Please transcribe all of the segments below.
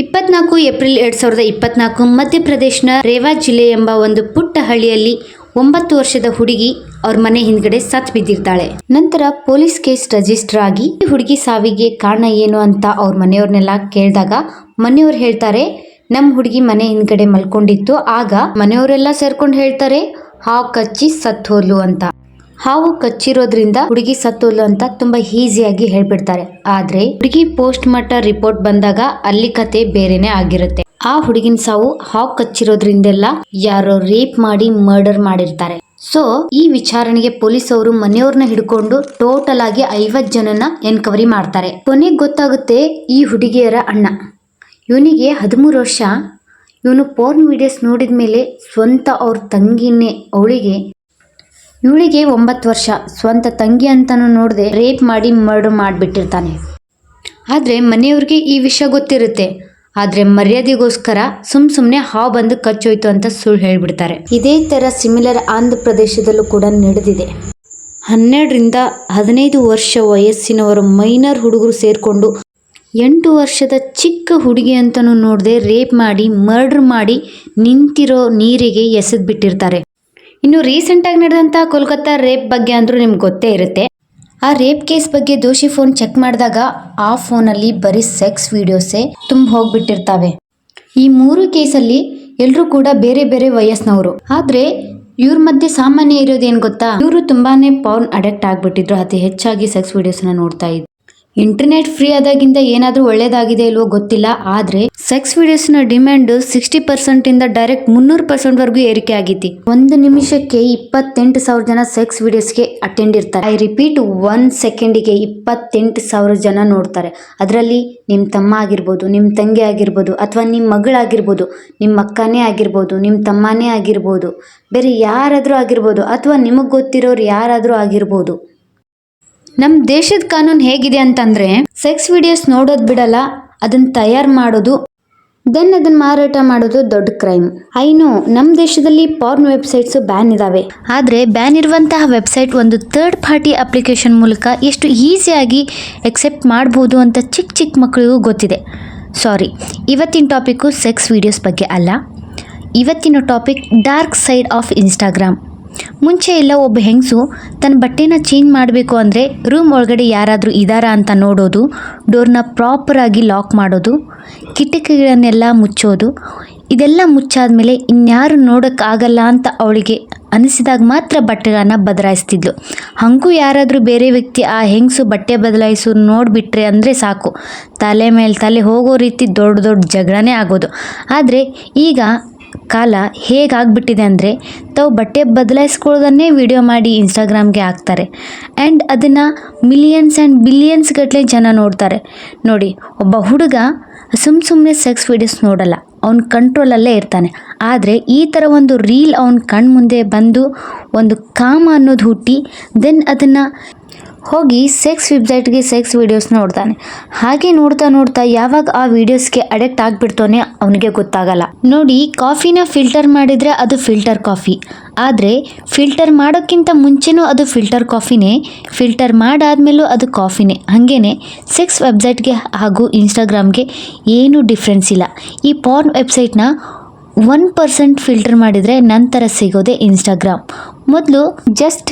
ಇಪ್ಪತ್ನಾಲ್ಕು ಏಪ್ರಿಲ್ ಎರಡ್ ಸಾವಿರದ ಇಪ್ಪತ್ನಾಲ್ಕು ಮಧ್ಯಪ್ರದೇಶನ ರೇವಾ ಜಿಲ್ಲೆ ಎಂಬ ಒಂದು ಪುಟ್ಟ ಹಳ್ಳಿಯಲ್ಲಿ ಒಂಬತ್ತು ವರ್ಷದ ಹುಡುಗಿ ಅವ್ರ ಮನೆ ಹಿಂದ್ಗಡೆ ಸತ್ ಬಿದ್ದಿರ್ತಾಳೆ. ನಂತರ ಪೊಲೀಸ್ ಕೇಸ್ ರಿಜಿಸ್ಟರ್ ಆಗಿ ಈ ಹುಡುಗಿ ಸಾವಿಗೆ ಕಾರಣ ಏನು ಅಂತ ಅವ್ರ ಮನೆಯವ್ರನ್ನೆಲ್ಲ ಕೇಳಿದಾಗ ಮನೆಯವ್ರು ಹೇಳ್ತಾರೆ ನಮ್ಮ ಹುಡುಗಿ ಮನೆ ಹಿಂದ್ಗಡೆ ಮಲ್ಕೊಂಡಿತ್ತು, ಆಗ ಮನೆಯವರೆಲ್ಲ ಸೇರ್ಕೊಂಡು ಹೇಳ್ತಾರೆ, ಹಾವು ಕಚ್ಚಿ ಸತ್ ಹೋದ್ಲು ಅಂತ. ಹಾವು ಕಚ್ಚಿರೋದ್ರಿಂದ ಹುಡುಗಿ ಸತ್ತೋಲು ಅಂತ ತುಂಬಾ ಈಸಿಯಾಗಿ ಹೇಳ್ಬಿಡ್ತಾರೆ. ಆದ್ರೆ ಹುಡುಗಿ ಪೋಸ್ಟ್ ಮಾರ್ಟಮ್ ರಿಪೋರ್ಟ್ ಬಂದಾಗ ಅಲ್ಲಿ ಕತೆ ಬೇರೆನೆ ಆಗಿರುತ್ತೆ. ಆ ಹುಡುಗಿನ ಸಾವು ಹಾವು ಕಚ್ಚಿರೋದ್ರಿಂದೆಲ್ಲ ಯಾರೋ ರೇಪ್ ಮಾಡಿ ಮರ್ಡರ್ ಮಾಡಿರ್ತಾರೆ. ಸೊ, ಈ ವಿಚಾರಣೆಗೆ ಪೊಲೀಸ್ ಅವರು ಮನೆಯವ್ರನ್ನ ಹಿಡ್ಕೊಂಡು ಟೋಟಲ್ ಆಗಿ ಐವತ್ ಜನನ ಎನ್ಕವರಿ ಮಾಡ್ತಾರೆ. ಕೊನೆಗೆ ಗೊತ್ತಾಗುತ್ತೆ ಈ ಹುಡುಗಿಯರ ಅಣ್ಣ. ಇವನಿಗೆ ಹದಿಮೂರು ವರ್ಷ. ಇವನು ಪೋರ್ನ್ ವಿಡಿಯೋಸ್ ನೋಡಿದ ಮೇಲೆ ಸ್ವಂತ ಅವ್ರ ತಂಗಿನೇ, ಅವಳಿಗೆ ಇವಳಿಗೆ ಒಂಬತ್ತು ವರ್ಷ. ಸ್ವಂತ ತಂಗಿ ಅಂತಾನು ನೋಡದೆ ರೇಪ್ ಮಾಡಿ ಮರ್ಡರ್ ಮಾಡಿಬಿಟ್ಟಿರ್ತಾನೆ. ಆದರೆ ಮನೆಯವ್ರಿಗೆ ಈ ವಿಷಯ ಗೊತ್ತಿರುತ್ತೆ. ಆದರೆ ಮರ್ಯಾದೆಗೋಸ್ಕರ ಸುಮ್ ಸುಮ್ಮನೆ ಹಾವು ಬಂದು ಕಚ್ಚೋಯ್ತು ಅಂತ ಸುಳ್ಳು ಹೇಳಿಬಿಡ್ತಾರೆ. ಇದೇ ಥರ ಸಿಮಿಲರ್ ಆಂಧ್ರ ಪ್ರದೇಶದಲ್ಲೂ ಕೂಡ ನಡೆದಿದೆ. ಹನ್ನೆರಡರಿಂದ ಹದಿನೈದು ವರ್ಷ ವಯಸ್ಸಿನವರು ಮೈನರ್ ಹುಡುಗರು ಸೇರಿಕೊಂಡು ಎಂಟು ವರ್ಷದ ಚಿಕ್ಕ ಹುಡುಗಿ ಅಂತಲೂ ನೋಡದೆ ರೇಪ್ ಮಾಡಿ, ಮರ್ಡ್ರ್ ಮಾಡಿ ನಿಂತಿರೋ ನೀರಿಗೆ ಎಸೆದು ಬಿಟ್ಟಿರ್ತಾರೆ ಇನ್ನು ರೀಸೆಂಟಾಗಿ ನಡೆದಂಥ ಕೋಲ್ಕತ್ತಾ ರೇಪ್ ಬಗ್ಗೆ ಅಂದರೂ ನಿಮ್ಗೆ ಗೊತ್ತೇ ಇರುತ್ತೆ. ಆ ರೇಪ್ ಕೇಸ್ ಬಗ್ಗೆ ದೋಷಿ ಫೋನ್ ಚೆಕ್ ಮಾಡಿದಾಗ ಆ ಫೋನಲ್ಲಿ ಬರೀ ಸೆಕ್ಸ್ ವಿಡಿಯೋಸೇ ತುಂಬ ಹೋಗ್ಬಿಟ್ಟಿರ್ತಾವೆ. ಈ ಮೂರು ಕೇಸಲ್ಲಿ ಎಲ್ಲರೂ ಕೂಡ ಬೇರೆ ಬೇರೆ ವಯಸ್ಸಿನವರು ಆದ್ರೆ ಇವ್ರ ಮಧ್ಯೆ ಸಾಮಾನ್ಯ ಇರೋದೇನು ಗೊತ್ತಾ? ಇವರು ತುಂಬಾನೇ ಪೌನ್ ಅಡಿಕ್ಟ್ ಆಗ್ಬಿಟ್ಟಿದ್ರು, ಅತಿ ಹೆಚ್ಚಾಗಿ ಸೆಕ್ಸ್ ವಿಡಿಯೋಸ್ನ ನೋಡ್ತಾ ಇದ್ರು ಇಂಟರ್ನೆಟ್ ಫ್ರೀ ಆದಾಗಿಂದ ಏನಾದರೂ ಒಳ್ಳೇದಾಗಿದೆ ಇಲ್ವೋ ಗೊತ್ತಿಲ್ಲ, ಆದ್ರೆ ಸೆಕ್ಸ್ ವಿಡಿಯೋಸ್ನ ಡಿಮ್ಯಾಂಡ್ ಸಿಕ್ಸ್ಟಿ ಪರ್ಸೆಂಟ್ ಇಂದ ಡೈರೆಕ್ಟ್ ಮುನ್ನೂರು ಪರ್ಸೆಂಟ್ ವರೆಗೂ ಏರಿಕೆ ಆಗೈತಿ ಒಂದು ನಿಮಿಷಕ್ಕೆ ಇಪ್ಪತ್ತೆಂಟು ಸಾವಿರ ಜನ ಸೆಕ್ಸ್ ವಿಡಿಯೋಸ್ಗೆ ಅಟೆಂಡ್ ಇರ್ತಾರೆ. ಐ ರಿಪೀಟ್ ಒನ್ ಸೆಕೆಂಡಿಗೆ ಇಪ್ಪತ್ತೆಂಟು ಸಾವಿರ ಜನ ನೋಡ್ತಾರೆ. ಅದರಲ್ಲಿ ನಿಮ್ಮ ತಮ್ಮ ಆಗಿರ್ಬೋದು ನಿಮ್ಮ ತಂಗಿ ಆಗಿರ್ಬೋದು, ಅಥವಾ ನಿಮ್ಮ ಮಗಳಾಗಿರ್ಬೋದು ನಿಮ್ಮ ಅಕ್ಕನೇ ಆಗಿರ್ಬೋದು ನಿಮ್ಮ ತಮ್ಮನೇ ಆಗಿರ್ಬೋದು, ಬೇರೆ ಯಾರಾದರೂ ಆಗಿರ್ಬೋದು, ಅಥವಾ ನಿಮಗೆ ಗೊತ್ತಿರೋರು ಯಾರಾದರೂ ಆಗಿರ್ಬೋದು ನಮ್ಮ ದೇಶದ ಕಾನೂನು ಹೇಗಿದೆ ಅಂತಂದ್ರೆ ಸೆಕ್ಸ್ ವಿಡಿಯೋಸ್ ನೋಡೋದು ಬಿಡಲ್ಲ ಅದನ್ನ ತಯಾರು ಮಾಡೋದು ದೆನ್ ಅದನ್ನ ಮಾರಾಟ ಮಾಡೋದು ದೊಡ್ಡ ಕ್ರೈಮ್ ಐನು ನಮ್ಮ ದೇಶದಲ್ಲಿ ಪಾರ್ನ್ ವೆಬ್ಸೈಟ್ಸ್ ಬ್ಯಾನ್ ಇದಾವೆ. ಆದರೆ ಬ್ಯಾನ್ ಇರುವಂತಹ ವೆಬ್ಸೈಟ್ ಒಂದು ಥರ್ಡ್ ಪಾರ್ಟಿ ಅಪ್ಲಿಕೇಶನ್ ಮೂಲಕ ಎಷ್ಟು ಈಸಿಯಾಗಿ ಎಕ್ಸೆಪ್ಟ್ ಮಾಡ್ಬೋದು ಅಂತ ಚಿಕ್ಕ ಚಿಕ್ಕ ಮಕ್ಕಳಿಗೂ ಗೊತ್ತಿದೆ. ಸಾರಿ ಇವತ್ತಿನ ಟಾಪಿಕ್ಕು ಸೆಕ್ಸ್ ವಿಡಿಯೋಸ್ ಬಗ್ಗೆ ಅಲ್ಲ. ಇವತ್ತಿನ topic dark side of Instagram ಮುಂಚೆ ಎಲ್ಲ ಒಬ್ಬ ಹೆಂಗಸು ತನ್ನ ಬಟ್ಟೆನ ಚೇಂಜ್ ಮಾಡಬೇಕು ಅಂದರೆ ರೂಮ್ ಒಳಗಡೆ ಯಾರಾದರೂ ಇದ್ದಾರಾ ಅಂತ ನೋಡೋದು, ಡೋರ್ನ ಪ್ರಾಪರಾಗಿ ಲಾಕ್ ಮಾಡೋದು, ಕಿಟಕಿಗಳನ್ನೆಲ್ಲ ಮುಚ್ಚೋದು, ಇದೆಲ್ಲ ಮುಚ್ಚಾದ್ಮೇಲೆ ಇನ್ಯಾರು ನೋಡೋಕ್ಕಾಗಲ್ಲ ಅಂತ ಅವಳಿಗೆ ಅನಿಸಿದಾಗ ಮಾತ್ರ ಬಟ್ಟೆಗಳನ್ನು ಬದಲಾಯಿಸ್ತಿದ್ಲು. ಹಾಗೂ ಯಾರಾದರೂ ಬೇರೆ ವ್ಯಕ್ತಿ ಆ ಹೆಂಗಸು ಬಟ್ಟೆ ಬದಲಾಯಿಸು ನೋಡಿಬಿಟ್ರೆ ಅಂದರೆ ಸಾಕು. ತಲೆ ಮೇಲೆ ತಲೆ ಹೋಗೋ ರೀತಿ ದೊಡ್ಡ ದೊಡ್ಡ ಜಗಳನೇ ಆಗೋದು. ಆದರೆ ಈಗ ಕಾಲ ಹೇಗಾಗ್ಬಿಟ್ಟಿದೆ ಅಂದರೆ ತಾವು ಬಟ್ಟೆ ಬದಲಾಯಿಸ್ಕೊಳ್ಳೋದನ್ನೇ ವಿಡಿಯೋ ಮಾಡಿ ಇನ್ಸ್ಟಾಗ್ರಾಮ್ಗೆ ಹಾಕ್ತಾರೆ. ಆ್ಯಂಡ್ ಅದನ್ನು ಮಿಲಿಯನ್ಸ್ ಆ್ಯಂಡ್ ಬಿಲಿಯನ್ಸ್ ಗಟ್ಟಲೆ ಜನ ನೋಡ್ತಾರೆ. ನೋಡಿ, ಒಬ್ಬ ಹುಡುಗ ಸುಮ್ಮ ಸುಮ್ಮನೆ ಸೆಕ್ಸ್ ವಿಡಿಯೋಸ್ ನೋಡಲ್ಲ. ಅವ್ನ ಕಂಟ್ರೋಲಲ್ಲೇ ಇರ್ತಾನೆ. ಆದರೆ ಈ ಥರ ಒಂದು ರೀಲ್ ಅವನ ಕಣ್ಮುಂದೆ ಬಂದು ಒಂದು ಕಾಮ ಅನ್ನೋದು ಹುಟ್ಟಿ ದೆನ್ ಅದನ್ನು ಹೋಗಿ ಸೆಕ್ಸ್ ವೆಬ್ಸೈಟ್ಗೆ ಸೆಕ್ಸ್ ವೀಡಿಯೋಸ್ ನೋಡ್ತಾನೆ. ಹಾಗೆ ನೋಡ್ತಾ ನೋಡ್ತಾ ಯಾವಾಗ ಆ ವೀಡಿಯೋಸ್ಗೆ ಅಡಿಕ್ಟ್ ಆಗಿಬಿಡ್ತಾನೆ ಅವನಿಗೆ ಗೊತ್ತಾಗಲ್ಲ. ನೋಡಿ ಕಾಫಿನ ಫಿಲ್ಟರ್ ಮಾಡಿದರೆ ಅದು ಫಿಲ್ಟರ್ ಕಾಫಿ ಆದರೆ ಫಿಲ್ಟರ್ ಮಾಡೋಕ್ಕಿಂತ ಮುಂಚೆನೂ ಅದು ಫಿಲ್ಟರ್ ಕಾಫಿನೇ ಫಿಲ್ಟರ್ ಮಾಡಾದಮೇಲೂ ಅದು ಕಾಫಿನೇ ಹಾಗೇ ಸೆಕ್ಸ್ ವೆಬ್ಸೈಟ್ಗೆ ಹಾಗೂ ಇನ್ಸ್ಟಾಗ್ರಾಮ್ಗೆ ಏನೂ ಡಿಫ್ರೆನ್ಸ್ ಇಲ್ಲ. ಈ ಪಾರ್ನ್ ವೆಬ್ಸೈಟ್ನ ಒನ್ ಪರ್ಸೆಂಟ್ ಫಿಲ್ಟರ್ ಮಾಡಿದರೆ ನಂತರ ಸಿಗೋದೇ ಇನ್ಸ್ಟಾಗ್ರಾಮ್ ಮೊದಲು ಜಸ್ಟ್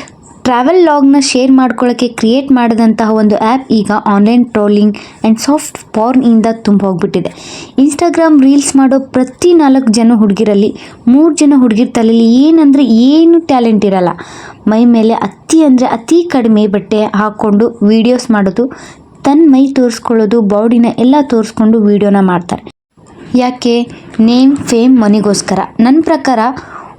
ಟ್ರಾವೆಲ್ ಲಾಗ್ನ ಶೇರ್ ಮಾಡ್ಕೊಳ್ಳೋಕ್ಕೆ ಕ್ರಿಯೇಟ್ ಮಾಡಿದಂತಹ ಒಂದು ಆ್ಯಪ್ ಈಗ ಆನ್ಲೈನ್ ಟ್ರೋಲಿಂಗ್ ಆ್ಯಂಡ್ ಸಾಫ್ಟ್ ಪಾರ್ನಿಂದ ತುಂಬ ಹೋಗ್ಬಿಟ್ಟಿದೆ. ಇನ್ಸ್ಟಾಗ್ರಾಮ್ ರೀಲ್ಸ್ ಮಾಡೋ ಪ್ರತಿ ನಾಲ್ಕು ಜನ ಹುಡುಗಿರಲ್ಲಿ ಮೂರು ಜನ ಹುಡುಗಿರ ತಲೆಯಲ್ಲಿ ಏನಂದರೆ ಏನು ಟ್ಯಾಲೆಂಟ್ ಇರಲ್ಲ. ಮೈ ಮೇಲೆ ಅತಿ ಅಂದರೆ ಅತಿ ಕಡಿಮೆ ಬಟ್ಟೆ ಹಾಕ್ಕೊಂಡು ವೀಡಿಯೋಸ್ ಮಾಡೋದು ತನ್ನ ಮೈ ತೋರಿಸ್ಕೊಳ್ಳೋದು ಬಾಡಿನ ಎಲ್ಲ ತೋರಿಸ್ಕೊಂಡು ವೀಡಿಯೋನ ಮಾಡ್ತಾರೆ. ಯಾಕೆ? ನೇಮ್ ಫೇಮ್ ಮನಿಗೋಸ್ಕರ ನನ್ನ ಪ್ರಕಾರ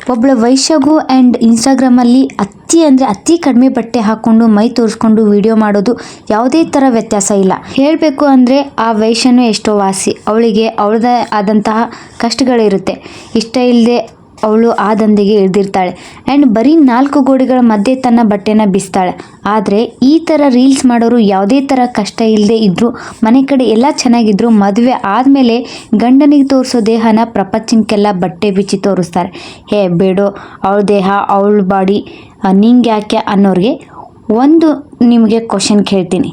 ಒಬ್ಬಳ ವೈಶ್ಯಗೂ ಆ್ಯಂಡ್ ಇನ್ಸ್ಟಾಗ್ರಾಮಲ್ಲಿ ಅತಿ ಅಂದರೆ ಅತಿ ಕಡಿಮೆ ಬಟ್ಟೆ ಹಾಕ್ಕೊಂಡು ಮೈ ತೋರಿಸ್ಕೊಂಡು ವಿಡಿಯೋ ಮಾಡೋದು ಯಾವುದೇ ಥರ ವ್ಯತ್ಯಾಸ ಇಲ್ಲ. ಹೇಳಬೇಕು ಅಂದರೆ ಆ ವೈಶ್ಯನೂ ಎಷ್ಟೋ ವಾಸಿ. ಅವಳಿಗೆ ಅವಳದೇ ಆದಂತಹ ಕಷ್ಟಗಳಿರುತ್ತೆ. ಇಷ್ಟ ಇಲ್ಲದೆ ಅವಳು ಆ ದಂಧೆಗೆ ಇಳಿದಿರ್ತಾಳೆ. ಆ್ಯಂಡ್ ಬರೀ ನಾಲ್ಕು ಗೋಡೆಗಳ ಮಧ್ಯೆ ತನ್ನ ಬಟ್ಟೆನ ಬಿಸ್ತಾಳೆ. ಆದರೆ ಈ ಥರ ರೀಲ್ಸ್ ಮಾಡೋರು ಯಾವುದೇ ಥರ ಕಷ್ಟ ಇಲ್ಲದೆ ಇದ್ದರೂ ಮನೆ ಕಡೆ ಎಲ್ಲ ಚೆನ್ನಾಗಿದ್ರು, ಮದುವೆ ಆದಮೇಲೆ ಗಂಡನಿಗೆ ತೋರಿಸೋ ದೇಹನ ಪ್ರಪಂಚಕ್ಕೆಲ್ಲ ಬಟ್ಟೆ ಬಿಚ್ಚಿ ತೋರಿಸ್ತಾರೆ. ಹೇ ಬೇಡೋ, ಅವಳ ದೇಹ, ಅವಳ ಬಾಡಿ ನಿಂಗೆ ಯಾಕೆ ಅನ್ನೋರಿಗೆ ಒಂದು ನಿಮಗೆ ಕ್ವಶನ್ ಕೇಳ್ತೀನಿ.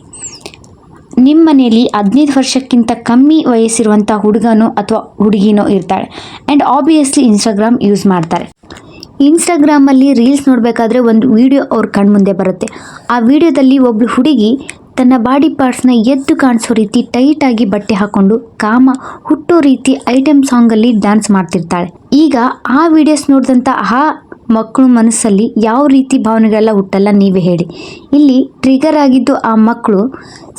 ನಿಮ್ಮ ಮನೆಯಲ್ಲಿ ಹದಿನೈದು ವರ್ಷಕ್ಕಿಂತ ಕಮ್ಮಿ ವಯಸ್ಸಿರುವಂಥ ಹುಡುಗನೋ ಅಥವಾ ಹುಡುಗಿನೋ ಇರ್ತಾಳೆ. ಆ್ಯಂಡ್ ಆಬ್ವಿಯಸ್ಲಿ ಇನ್ಸ್ಟಾಗ್ರಾಮ್ ಯೂಸ್ ಮಾಡ್ತಾರೆ. ಇನ್ಸ್ಟಾಗ್ರಾಮಲ್ಲಿ ರೀಲ್ಸ್ ನೋಡಬೇಕಾದ್ರೆ ಒಂದು ವಿಡಿಯೋ ಅವ್ರ ಕಣ್ಮುಂದೆ ಬರುತ್ತೆ. ಆ ವಿಡಿಯೋದಲ್ಲಿ ಒಬ್ಳು ಹುಡುಗಿ ತನ್ನ ಬಾಡಿ ಪಾರ್ಟ್ಸ್ನ ಎದ್ದು ಕಾಣಿಸೋ ರೀತಿ ಟೈಟಾಗಿ ಬಟ್ಟೆ ಹಾಕ್ಕೊಂಡು ಕಾಮ ಹುಟ್ಟೋ ರೀತಿ ಐಟಮ್ ಸಾಂಗಲ್ಲಿ ಡ್ಯಾನ್ಸ್ ಮಾಡ್ತಿರ್ತಾಳೆ. ಈಗ ಆ ವಿಡಿಯೋಸ್ ನೋಡಿದಂಥ ಆ ಮಕ್ಕಳು ಮನಸ್ಸಲ್ಲಿ ಯಾವ ರೀತಿ ಭಾವನೆಗಳೆಲ್ಲ ಹುಟ್ಟಲ್ಲ ನೀವೇ ಹೇಳಿ. ಇಲ್ಲಿ ಟ್ರಿಗರ್ ಆಗಿದ್ದು ಆ ಮಕ್ಕಳು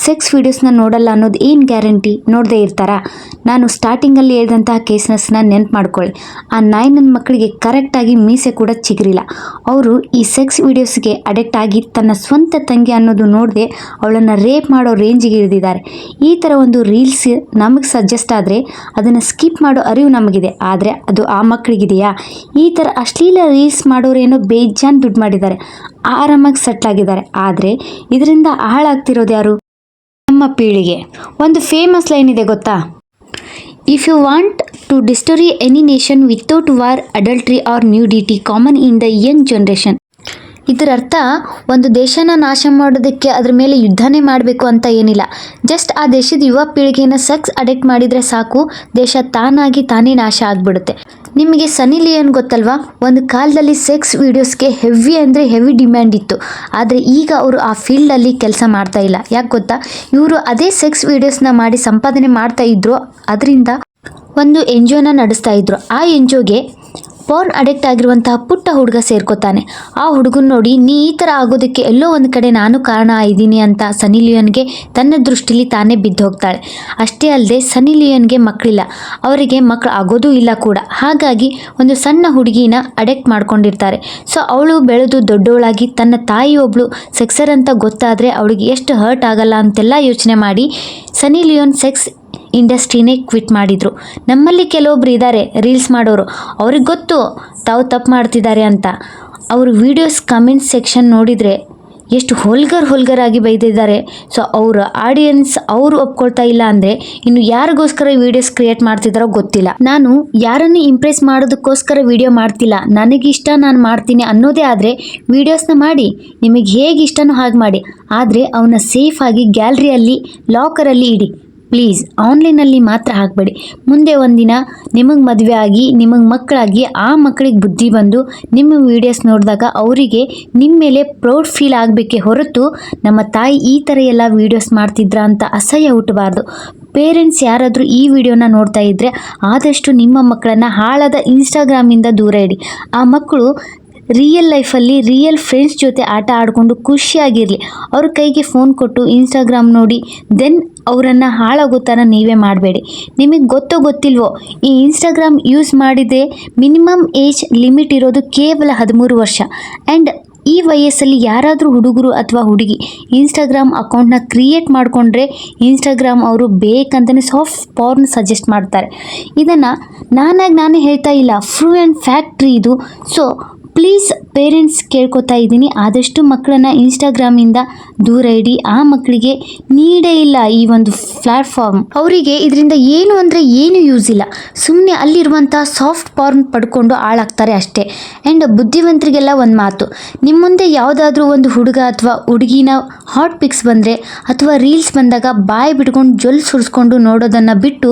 ಸೆಕ್ಸ್ ವೀಡಿಯೋಸ್ನ ನೋಡಲ್ಲ ಅನ್ನೋದು ಏನು ಗ್ಯಾರಂಟಿ ನೋಡದೇ ಇರ್ತಾರಾ? ನಾನು ಸ್ಟಾರ್ಟಿಂಗಲ್ಲಿ ಹೇಳಿದಂತಹ ಕೇಸ್ನಸ್ನ ನೆನ್ಪು ಮಾಡ್ಕೊಳ್ಳಿ. ಆ ನಾಯಿ ನನ್ನ ಮಕ್ಕಳಿಗೆ ಕರೆಕ್ಟಾಗಿ ಮೀಸೆ ಕೂಡ ಚಿಗುರಿಲ್ಲ. ಅವರು ಈ ಸೆಕ್ಸ್ ವೀಡಿಯೋಸ್ಗೆ ಅಡಿಕ್ಟ್ ಆಗಿ ತನ್ನ ಸ್ವಂತ ತಂಗಿ ಅನ್ನೋದು ನೋಡದೆ ಅವಳನ್ನು ರೇಪ್ ಮಾಡೋ ರೇಂಜಿಗೆ ಇಳಿದಿದ್ದಾರೆ. ಈ ಥರ ಒಂದು ರೀಲ್ಸ್ ನಮಗೆ ಸಜೆಸ್ಟ್ ಆದರೆ ಅದನ್ನು ಸ್ಕಿಪ್ ಮಾಡೋ ಅರಿವು ನಮಗಿದೆ. ಆದರೆ ಅದು ಆ ಮಕ್ಕಳಿಗಿದೆಯಾ? ಈ ಥರ ಅಶ್ಲೀಲ ರೀಲ್ಸ್ ಮಾಡೋರೇನೋ ಬೇಜಾನ್ ದುಡ್ಡು ಮಾಡಿದ್ದಾರೆ. ಆರಾಮಾಗಿ ಸೆಟ್ಲ್ ಆಗಿದ್ದಾರೆ. ಆದರೆ ಇದರಿಂದ ಹಾಳಾಗ್ತಿರೋದು ಯಾರು? ನಮ್ಮ ಪೀಳಿಗೆ. ಒಂದು ಫೇಮಸ್ ಲೈನ್ ಇದೆ ಗೊತ್ತಾ? If you want to destroy any nation without war adultery or nudity common in the young generation ಇದರ ಅರ್ಥ ಒಂದು ದೇಶನ ನಾಶ ಮಾಡೋದಕ್ಕೆ ಅದ್ರ ಮೇಲೆ ಯುದ್ಧನೇ ಮಾಡಬೇಕು ಅಂತ ಏನಿಲ್ಲ. ಜಸ್ಟ್ ಆ ದೇಶದ ಯುವ ಪೀಳಿಗೆನ ಸೆಕ್ಸ್ ಅಡಿಕ್ಟ್ ಮಾಡಿದರೆ ಸಾಕು, ದೇಶ ತಾನಾಗಿ ತಾನೇ ನಾಶ ಆಗಿಬಿಡುತ್ತೆ. ನಿಮಗೆ ಸನಿ ಲಿಯೋನ್ ಗೊತ್ತಲ್ವಾ? ಒಂದು ಕಾಲದಲ್ಲಿ ಸೆಕ್ಸ್ ವೀಡಿಯೋಸ್ಗೆ ಹೆವಿ ಅಂದರೆ ಹೆವಿ ಡಿಮ್ಯಾಂಡ್ ಇತ್ತು. ಆದರೆ ಈಗ ಅವರು ಆ ಫೀಲ್ಡಲ್ಲಿ ಕೆಲಸ ಮಾಡ್ತಾ ಇಲ್ಲ. ಯಾಕೆ ಗೊತ್ತಾ? ಇವರು ಅದೇ ಸೆಕ್ಸ್ ವೀಡಿಯೋಸ್ನ ಮಾಡಿ ಸಂಪಾದನೆ ಮಾಡ್ತಾ ಇದ್ರು. ಅದರಿಂದ ಒಂದು ಎನ್ ಜಿ ಒನ ನಡೆಸ್ತಾ ಇದ್ರು. ಆ ಎನ್ ಜಿ ಒಗೆ ಪೋರ್ನ್ ಅಡಿಕ್ಟ್ ಆಗಿರುವಂತಹ ಪುಟ್ಟ ಹುಡುಗ ಸೇರ್ಕೋತಾನೆ. ಆ ಹುಡುಗನ ನೋಡಿ, ನೀ ಈ ಥರ ಆಗೋದಕ್ಕೆ ಎಲ್ಲೋ ಒಂದು ಕಡೆ ನಾನು ಕಾರಣ ಇದ್ದೀನಿ ಅಂತ ಸನಿ ಲಿಯೋನ್ಗೆ ತನ್ನ ದೃಷ್ಟಿಲಿ ತಾನೇ ಬಿದ್ದು ಹೋಗ್ತಾಳೆ. ಅಷ್ಟೇ ಅಲ್ಲದೆ ಸನಿ ಲಿಯೋನ್ಗೆ ಮಕ್ಕಳಿಲ್ಲ ಅವರಿಗೆ ಮಕ್ಕಳು ಆಗೋದೂ ಇಲ್ಲ ಕೂಡ. ಹಾಗಾಗಿ ಒಂದು ಸಣ್ಣ ಹುಡುಗಿನ ಅಡೆಕ್ಟ್ ಮಾಡ್ಕೊಂಡಿರ್ತಾರೆ. ಸೊ, ಅವಳು ಬೆಳೆದು ದೊಡ್ಡವಳಾಗಿ ತನ್ನ ತಾಯಿ ಒಬ್ಳು ಸೆಕ್ಸರ್ ಅಂತ ಗೊತ್ತಾದರೆ ಅವಳಿಗೆ ಎಷ್ಟು ಹರ್ಟ್ ಆಗಲ್ಲ ಅಂತೆಲ್ಲ ಯೋಚನೆ ಮಾಡಿ ಸನಿ ಲಿಯೋನ್ ಸೆಕ್ಸ್ ಇಂಡಸ್ಟ್ರಿನೇ ಕ್ವಿಟ್ ಮಾಡಿದರು. ನಮ್ಮಲ್ಲಿ ಕೆಲವೊಬ್ರು ಇದ್ದಾರೆ ರೀಲ್ಸ್ ಮಾಡೋರು. ಅವ್ರಿಗೆ ಗೊತ್ತು ತಾವು ತಪ್ಪು ಮಾಡ್ತಿದ್ದಾರೆ ಅಂತ. ಅವ್ರ ವೀಡಿಯೋಸ್ ಕಮೆಂಟ್ ಸೆಕ್ಷನ್ ನೋಡಿದರೆ ಎಷ್ಟು ಹೊಲ್ಗರ್ ಹೊಲ್ಗರಾಗಿ ಬೈದಿದ್ದಾರೆ. ಸೊ, ಅವರ ಆಡಿಯನ್ಸ್ ಅವರು ಒಪ್ಕೊಳ್ತಾ ಇಲ್ಲ ಅಂದರೆ ಇನ್ನು ಯಾರಿಗೋಸ್ಕರ ವೀಡಿಯೋಸ್ ಕ್ರಿಯೇಟ್ ಮಾಡ್ತಿದ್ದಾರೋ ಗೊತ್ತಿಲ್ಲ. ನಾನು ಯಾರನ್ನು ಇಂಪ್ರೆಸ್ ಮಾಡೋದಕ್ಕೋಸ್ಕರ ವೀಡಿಯೋ ಮಾಡ್ತಿಲ್ಲ. ನನಗಿಷ್ಟ ನಾನು ಮಾಡ್ತೀನಿ ಅನ್ನೋದೇ ಆದರೆ ವೀಡಿಯೋಸ್ನ ಮಾಡಿ, ನಿಮಗೆ ಹೇಗೆ ಇಷ್ಟನೋ ಹಾಗೆ ಮಾಡಿ. ಆದರೆ ಅವನ್ನ ಸೇಫಾಗಿ ಗ್ಯಾಲರಿಯಲ್ಲಿ, ಲಾಕರಲ್ಲಿ ಇಡಿ. ಪ್ಲೀಸ್ ಆನ್ಲೈನಲ್ಲಿ ಮಾತ್ರ ಹಾಕಬೇಡಿ. ಮುಂದೆ ಒಂದಿನ ನಿಮಗೆ ಮದುವೆ ಆಗಿ, ನಿಮಗೆ ಮಕ್ಕಳಾಗಿ, ಆ ಮಕ್ಕಳಿಗೆ ಬುದ್ಧಿ ಬಂದು ನಿಮ್ಮ ವೀಡಿಯೋಸ್ ನೋಡಿದಾಗ ಅವರಿಗೆ ನಿಮ್ಮ ಮೇಲೆ ಪ್ರೌಡ್ ಫೀಲ್ ಆಗಬೇಕೇ ಹೊರತು ನಮ್ಮ ತಾಯಿ ಈ ಥರ ಎಲ್ಲ ವೀಡಿಯೋಸ್ ಮಾಡ್ತಿದ್ರಾ ಅಂತ ಅಸಹ್ಯ ಹುಟ್ಟಬಾರ್ದು. ಪೇರೆಂಟ್ಸ್ ಯಾರಾದರೂ ಈ ವಿಡಿಯೋನ ನೋಡ್ತಾ ಇದ್ದರೆ ಆದಷ್ಟು ನಿಮ್ಮ ಮಕ್ಕಳನ್ನು ಹಾಳಾದ ಇನ್ಸ್ಟಾಗ್ರಾಮಿಂದ ದೂರ ಇಡಿ. ಆ ಮಕ್ಕಳು ರಿಯಲ್ ಲೈಫಲ್ಲಿ ರಿಯಲ್ ಫ್ರೆಂಡ್ಸ್ ಜೊತೆ ಆಟ ಆಡಿಕೊಂಡು ಖುಷಿಯಾಗಿರಲಿ. ಅವ್ರ ಕೈಗೆ ಫೋನ್ ಕೊಟ್ಟು ಇನ್ಸ್ಟಾಗ್ರಾಮ್ ನೋಡಿ ದೆನ್ ಅವರನ್ನು ಹಾಳಾಗೋ ಥರ ನೀವೇ ಮಾಡಬೇಡಿ. ನಿಮಗೆ ಗೊತ್ತೋ ಗೊತ್ತಿಲ್ವೋ, ಈ ಇನ್ಸ್ಟಾಗ್ರಾಮ್ ಯೂಸ್ ಮಾಡಿದೆ ಮಿನಿಮಮ್ ಏಜ್ ಲಿಮಿಟ್ ಇರೋದು ಕೇವಲ ಹದಿಮೂರು ವರ್ಷ. ಆ್ಯಂಡ್ ಈ ವಯಸ್ಸಲ್ಲಿ ಯಾರಾದರೂ ಹುಡುಗರು ಅಥವಾ ಹುಡುಗಿ ಇನ್ಸ್ಟಾಗ್ರಾಮ್ ಅಕೌಂಟ್ನ ಕ್ರಿಯೇಟ್ ಮಾಡಿಕೊಂಡ್ರೆ ಇನ್ಸ್ಟಾಗ್ರಾಮ್ ಅವರು ಬೇಕಂತಲೇ ಸಾಫ್ಟ್ ಪಾರ್ನ್ ಸಜೆಸ್ಟ್ ಮಾಡ್ತಾರೆ. ಇದನ್ನು ನಾನಾಗಿ ನಾನೇ ಹೇಳ್ತಾ ಇಲ್ಲ ಫ್ರೂ ಆ್ಯಂಡ್ ಫ್ಯಾಕ್ಟ್ರಿ ಇದು. ಸೊ ಪ್ಲೀಸ್ ಪೇರೆಂಟ್ಸ್ ಕೇಳ್ಕೊತಾ ಇದ್ದೀನಿ. ಆದಷ್ಟು ಮಕ್ಕಳನ್ನ ಇನ್ಸ್ಟಾಗ್ರಾಮಿಂದ ದೂರ ಇಡಿ. ಆ ಮಕ್ಕಳಿಗೆ ನೀಡೇ ಇಲ್ಲ ಈ ಒಂದು ಪ್ಲ್ಯಾಟ್ಫಾರ್ಮ್ ಅವರಿಗೆ ಇದರಿಂದ ಏನು ಅಂದರೆ ಏನು ಯೂಸ್ ಇಲ್ಲ. ಸುಮ್ಮನೆ ಅಲ್ಲಿರುವಂಥ ಸಾಫ್ಟ್ ಫಾರ್ಮ್ ಪಡ್ಕೊಂಡು ಹಾಳಾಗ್ತಾರೆ ಅಷ್ಟೇ. ಆ್ಯಂಡ್ ಬುದ್ಧಿವಂತರಿಗೆಲ್ಲ ಒಂದು ಮಾತು. ನಿಮ್ಮ ಮುಂದೆ ಯಾವುದಾದ್ರೂ ಒಂದು ಹುಡುಗ ಅಥವಾ ಹುಡುಗಿನ ಹಾಟ್ ಪಿಕ್ಸ್ ಬಂದರೆ ಅಥವಾ ರೀಲ್ಸ್ ಬಂದಾಗ ಬಾಯಿ ಬಿಟ್ಕೊಂಡು ಜೊಲ್ ಸುರಿಸ್ಕೊಂಡು ನೋಡೋದನ್ನು ಬಿಟ್ಟು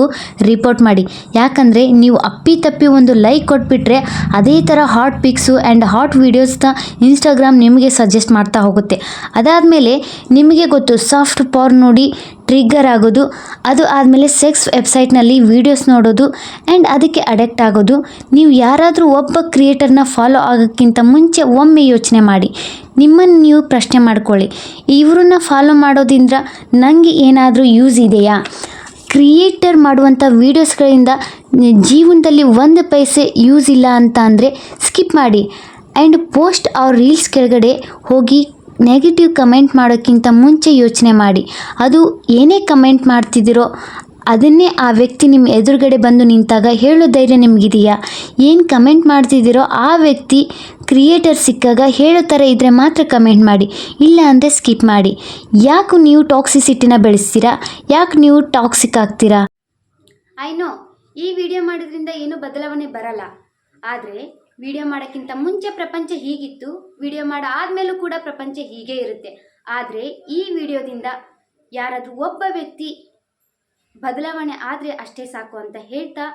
ರಿಪೋರ್ಟ್ ಮಾಡಿ. ಯಾಕಂದರೆ ನೀವು ಅಪ್ಪಿ ತಪ್ಪಿ ಒಂದು ಲೈಕ್ ಕೊಟ್ಬಿಟ್ರೆ ಅದೇ ಥರ ಹಾಟ್ ಪಿಕ್ಸು ಆ್ಯಂಡ್ ಹಾಟ್ ವೀಡಿಯೋಸ್ನ ಇನ್ಸ್ಟಾಗ್ರಾಮ್ ನಿಮಗೆ ಸಜೆಸ್ಟ್ ಮಾಡ್ತಾ ಹೋಗುತ್ತೆ. ಅದಾದಮೇಲೆ ನಿಮಗೆ ಗೊತ್ತು ಸಾಫ್ಟ್ ಪವರ್ ನೋಡಿ ಟ್ರಿಗ್ಗರ್ ಆಗೋದು, ಅದು ಆದಮೇಲೆ ಸೆಕ್ಸ್ ವೆಬ್ಸೈಟ್ನಲ್ಲಿ ವೀಡಿಯೋಸ್ ನೋಡೋದು ಆ್ಯಂಡ್ ಅದಕ್ಕೆ ಅಡೆಕ್ಟ್ ಆಗೋದು. ನೀವು ಯಾರಾದರೂ ಒಬ್ಬ ಕ್ರಿಯೇಟರ್ನ ಫಾಲೋ ಆಗೋಕ್ಕಿಂತ ಮುಂಚೆ ಒಮ್ಮೆ ಯೋಚನೆ ಮಾಡಿ, ನಿಮ್ಮನ್ನು ನೀವು ಪ್ರಶ್ನೆ ಮಾಡ್ಕೊಳ್ಳಿ. ಇವ್ರನ್ನ ಫಾಲೋ ಮಾಡೋದ್ರಿಂದ ನನಗೆ ಏನಾದರೂ ಯೂಸ್ ಇದೆಯಾ? ಕ್ರಿಯೇಟರ್ ಮಾಡುವಂಥ ವೀಡಿಯೋಸ್ಗಳಿಂದ ಜೀವನದಲ್ಲಿ ಒಂದು ಪೈಸೆ ಯೂಸ್ ಇಲ್ಲ ಅಂತ ಅಂದರೆ ಸ್ಕಿಪ್ ಮಾಡಿ. ಆ್ಯಂಡ್ ಪೋಸ್ಟ್ ಅವ್ರ ರೀಲ್ಸ್ ಕೆಳಗಡೆ ಹೋಗಿ ನೆಗೆಟಿವ್ ಕಮೆಂಟ್ ಮಾಡೋಕ್ಕಿಂತ ಮುಂಚೆ ಯೋಚನೆ ಮಾಡಿ. ಅದು ಏನೇ ಕಮೆಂಟ್ ಮಾಡ್ತಿದ್ದೀರೋ ಅದನ್ನೇ ಆ ವ್ಯಕ್ತಿ ನಿಮ್ಮ ಎದುರುಗಡೆ ಬಂದು ನಿಂತಾಗ ಹೇಳೋ ಧೈರ್ಯ ನಿಮಗಿದೆಯಾ? ಏನು ಕಮೆಂಟ್ ಮಾಡ್ತಿದ್ದೀರೋ ಆ ವ್ಯಕ್ತಿ ಕ್ರಿಯೇಟರ್ ಸಿಕ್ಕಾಗ ಹೇಳೋ ಥರ ಇದ್ದರೆ ಮಾತ್ರ ಕಮೆಂಟ್ ಮಾಡಿ. ಇಲ್ಲ ಅಂದರೆ ಸ್ಕಿಪ್ ಮಾಡಿ. ಯಾಕೆ ನೀವು ಟಾಕ್ಸಿಸಿಟಿನ ಬೆಳೆಸ್ತೀರಾ? ಯಾಕೆ ನೀವು ಟಾಕ್ಸಿಕ್ ಆಗ್ತೀರಾ? ಐ ನೋ ಈ ವಿಡಿಯೋ ಮಾಡೋದ್ರಿಂದ ಏನೂ ಬದಲಾವಣೆ ಬರಲ್ಲ. ಆದರೆ ವಿಡಿಯೋ ಮಾಡೋಕ್ಕಿಂತ ಮುಂಚೆ ಪ್ರಪಂಚ ಹೀಗಿತ್ತು, ವಿಡಿಯೋ ಮಾಡೋ ಆದಮೇಲೂ ಕೂಡ ಪ್ರಪಂಚ ಹೀಗೆ ಇರುತ್ತೆ. ಆದರೆ ಈ ವಿಡಿಯೋದಿಂದ ಯಾರಾದರೂ ಒಬ್ಬ ವ್ಯಕ್ತಿ ಬದಲಾವಣೆ ಆದರೆ ಅಷ್ಟೇ ಸಾಕು ಅಂತ ಹೇಳ್ತಾ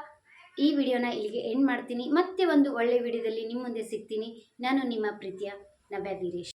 ಈ ವಿಡಿಯೋನ ಇಲ್ಲಿಗೆ ಎಂಡ್ ಮಾಡ್ತೀನಿ. ಮತ್ತೆ ಒಂದು ಒಳ್ಳೆ ವಿಡಿಯೋದಲ್ಲಿ ನಿಮ್ಮ ಮುಂದೆ ಸಿಗ್ತೀನಿ. ನಾನು ನಿಮ್ಮ ಪ್ರೀತಿಯ ನವ್ಯ ವೀರೇಶ್.